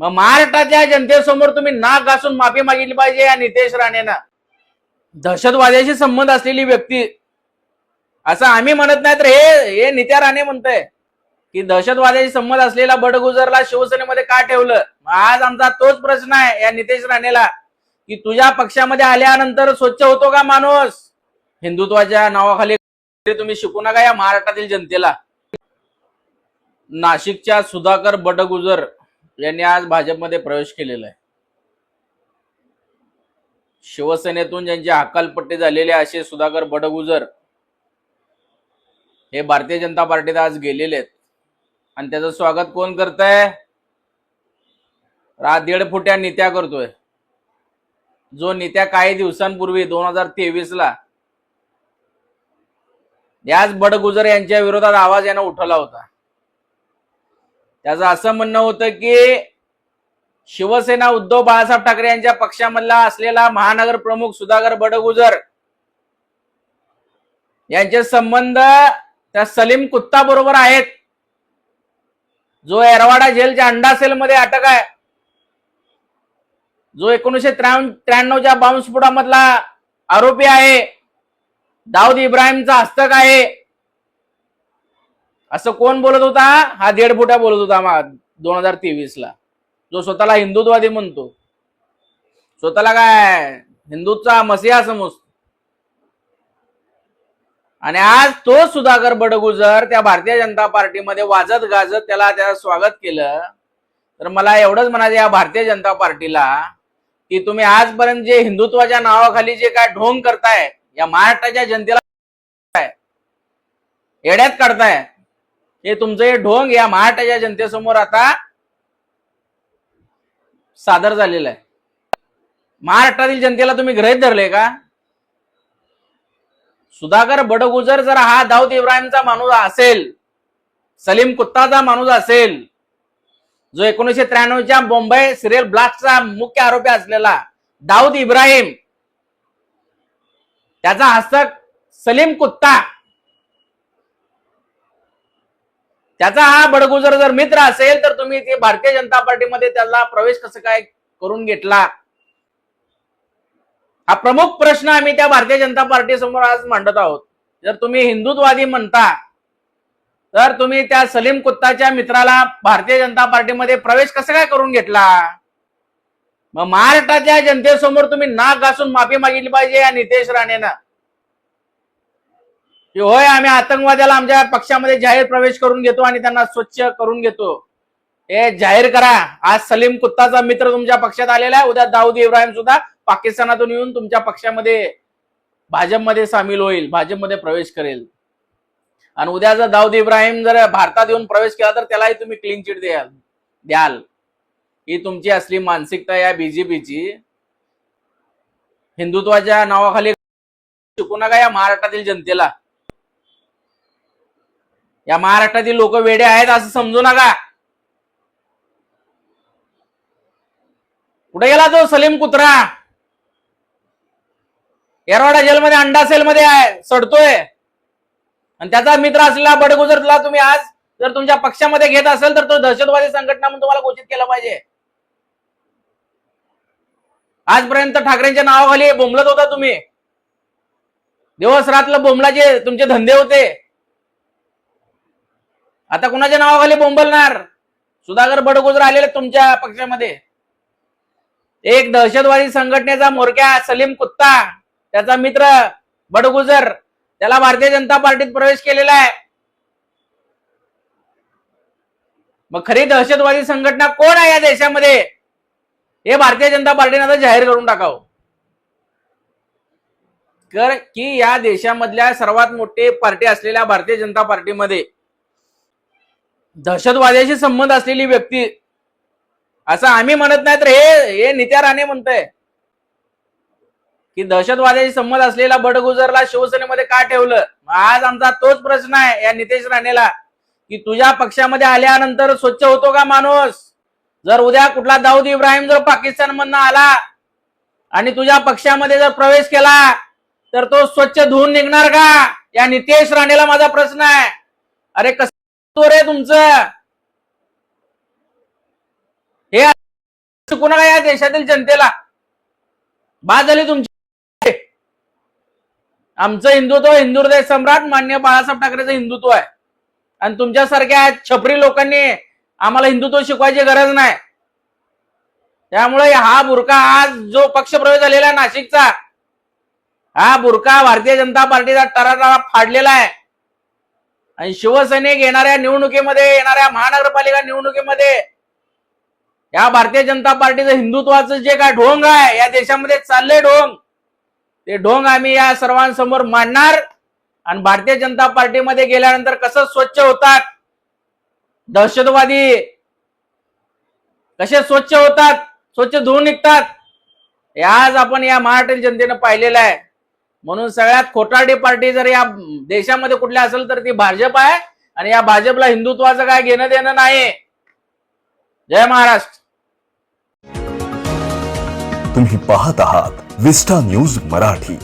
मग महाराष्ट्राच्या जनतेसमोर तुम्ही नाक घासून माफी मागितली पाहिजे या नितेश राणेनं. दहशतवाद्याशी संबंध असलेली व्यक्ती असं आम्ही म्हणत नाही तर हे हे नित्या राणे म्हणतोय की दहशतवाद्याशी संबंध असलेला बडगुजरला शिवसेनेमध्ये का ठेवलं? मग आज आमचा तोच प्रश्न आहे या नितेश राणेला की तुझ्या पक्षामध्ये आल्यानंतर स्वच्छ होतो का माणूस? हिंदुत्वाच्या नावाखाली तुम्ही शिकू नका या महाराष्ट्रातील जनतेला. नाशिकच्या सुधाकर बडगुजर यांनी आज भाजपमध्ये प्रवेश केलेला आहे. शिवसेनेतून ज्यांची हकालपट्टी झालेली असे सुधाकर बडगुजर हे भारतीय जनता पार्टीत आज गेलेले आहेत. आणि त्याचं स्वागत कोण करतंय? रा दीड फुट्या नित्या करतोय. जो नित्या काही दिवसांपूर्वी दोन हजार तेवीस ला याच बडगुजर यांच्या विरोधात आवाज यानं उठवला होता. त्याचं असं म्हणणं होतं की शिवसेना उद्धव बाळासाहेब ठाकरे यांच्या पक्षामधला असलेला महानगर प्रमुख सुधाकर बडगुजर यांचे संबंध त्या सलीम कुत्ता बरोबर आहेत. जो एरवाडा जेलच्या अंडा सेल मध्ये अटक आहे. जो एकोणीसशे त्र्याण्णवच्या बॉम्बस्फोटामधला आरोपी आहे. दाऊद इब्राहिमचा हस्तक आहे. असं कोण बोलत होता? हा दीड फुटा बोलत होता दोन हजार तेवीस ला जो स्वतःला हिंदुत्ववादी म्हणतो. स्वतःला काय? हिंदूचा मसीहा समजतो. आणि आज तो सुधाकर बडगुजर त्या भारतीय जनता पार्टीमध्ये वाजत गाजत त्याला त्याचं स्वागत केलं. तर मला एवढंच म्हणायचं या भारतीय जनता पार्टीला की तुम्ही आजपर्यंत जे हिंदुत्वाच्या नावाखाली जे काय ढोंग करताय या महाराष्ट्राच्या जनतेला येड्यात काढताय. हे तुमचं हे ढोंग या महाराष्ट्राच्या जनतेसमोर आता सादर झालेलं आहे. महाराष्ट्रातील जनतेला तुम्ही ग्रहित धरले का? सुधाकर बडगुजर जर हा दाऊद इब्राहिमचा माणूस असेल सलीम कुत्ताचा माणूस असेल जो एकोणीसशे त्र्याण्णवच्या मुंबई सिरियल ब्लास्टचा मुख्य आरोपी असलेला दाऊद इब्राहिम त्याचा हस्तक सलीम कुत्ता त्याचा हा बडगुजर जर मित्र असेल तर तुम्ही ते भारतीय जनता पार्टीमध्ये त्याला प्रवेश कसं काय करून घेतला? हा प्रमुख प्रश्न आम्ही त्या भारतीय जनता पार्टी समोर आज मांडत आहोत. जर तुम्ही हिंदुत्ववादी म्हणता तर तुम्ही त्या सलीम कुत्ताच्या मित्राला भारतीय जनता पार्टीमध्ये प्रवेश कसं काय करून घेतला? मग महाराष्ट्राच्या जनतेसमोर तुम्ही नाक घासून माफी मागितली पाहिजे या नितेश राणेनं. की होय आम्ही आतंकवाद्याला आमच्या पक्षामध्ये जाहीर प्रवेश करून घेतो आणि त्यांना स्वच्छ करून घेतो. हे जाहीर करा. आज सलीम कुत्ताचा मित्र तुमच्या पक्षात आलेला आहे. उद्या दाऊद इब्राहिम सुद्धा पाकिस्तानातून येऊन तुमच्या पक्षामध्ये भाजपमध्ये सामील होईल भाजपमध्ये प्रवेश करेल. आणि उद्या जर दाऊद इब्राहिम जर भारतात येऊन प्रवेश केला तर त्यालाही तुम्ही क्लीन चिट द्याल. द्याल. ही तुमची असली मानसिकता या बीजेपीची हिंदुत्वाच्या नावाखाली शिकू नका या महाराष्ट्रातील जनतेला. या महाराष्ट्रातील लोक वेडे आहेत असं समजू नका. कुठे गेला तो सलीम कुत्रा? येरवाडा जेलमध्ये अंडा सेलमध्ये आहे सडतोय. आणि त्याचा मित्र असलेला बडगुजरला तुम्ही आज जर तुमच्या पक्षामध्ये घेत असेल तर तो दहशतवादी संघटना म्हणून तुम्हाला घोषित केलं पाहिजे. आजपर्यंत ठाकरेंच्या नावाखाली बोंबलत होता तुम्ही. दिवस रात्र बोंबलाचे तुमचे धंदे होते. आता कुणाच्या नावाखाली बोंबलणार सुधाकर बडगुजर आलेले तुमच्या पक्षामध्ये. एक दहशतवादी संघटनेचा मोरक्या सलीम कुत्ता त्याचा मित्र बडगुजर त्याला भारतीय जनता पार्टीत प्रवेश केलेला आहे. मग खरी दहशतवादी संघटना कोण आहे या देशामध्ये? हे भारतीय जनता पार्टीने आता जाहीर करून टाकावं. कर की या देशामधल्या सर्वात मोठी पार्टी असलेल्या भारतीय जनता पार्टीमध्ये दहशतवाद्याशी संबंध असलेली व्यक्ती. असं आम्ही म्हणत नाही तर हे हे नित्या राणे म्हणतोय. की दहशतवाद्याशी संबंध असलेला बडगुजरला शिवसेनेमध्ये का ठेवलं? आज आमचा तोच प्रश्न आहे या नितेश राणेला. की तुझ्या पक्षामध्ये आल्यानंतर स्वच्छ होतो का माणूस? जर उद्या कुठला दाऊद इब्राहिम जर पाकिस्तान मधनं आला आणि तुझ्या पक्षामध्ये जर प्रवेश केला तर तो स्वच्छ धुवून निघणार का? या नितेश राणेला माझा प्रश्न आहे. अरे कस रे तुमचं. हे चुकू नका या देशातील जनतेला? बाद झाली तुमची. आमचं हिंदुत्व हिंदू हृदय सम्राट मान्य बाळासाहेब ठाकरेचं हिंदुत्व आहे. आणि तुमच्यासारख्या छपरी लोकांनी आम्हाला हिंदुत्व शिकवायची गरज नाही. त्यामुळे हा बुरका आज जो पक्षप्रवेश झालेला आहे नाशिकचा हा बुरका भारतीय जनता पार्टीचा टराटरा फाडलेला आहे. आणि शिवसैनिक येणाऱ्या निवडणुकीमध्ये येणाऱ्या महानगरपालिका निवडणुकीमध्ये या भारतीय जनता पार्टीचं हिंदुत्वाचं जे काय ढोंग आहे या देशामध्ये चाललंय ढोंग. ते ढोंग आम्ही या सर्वांसमोर मांडणार. आणि भारतीय जनता पार्टीमध्ये गेल्यानंतर कसं स्वच्छ होतात? दहशतवादी कसे स्वच्छ होतात? स्वच्छ धुवून निघतात? हे आज आपण या महाराष्ट्र जनतेनं पाहिलेलं आहे. म्हणून सगळ्यात खोटारडी पार्टी जर या देशामध्ये कुठल्या असेल तर ती भाजप आहे आणि या भाजपला हिंदुत्वाचं काय घेणं देणं नाही. जय महाराष्ट्र. तुम्ही पाहत आहात विस्टा न्यूज मराठी.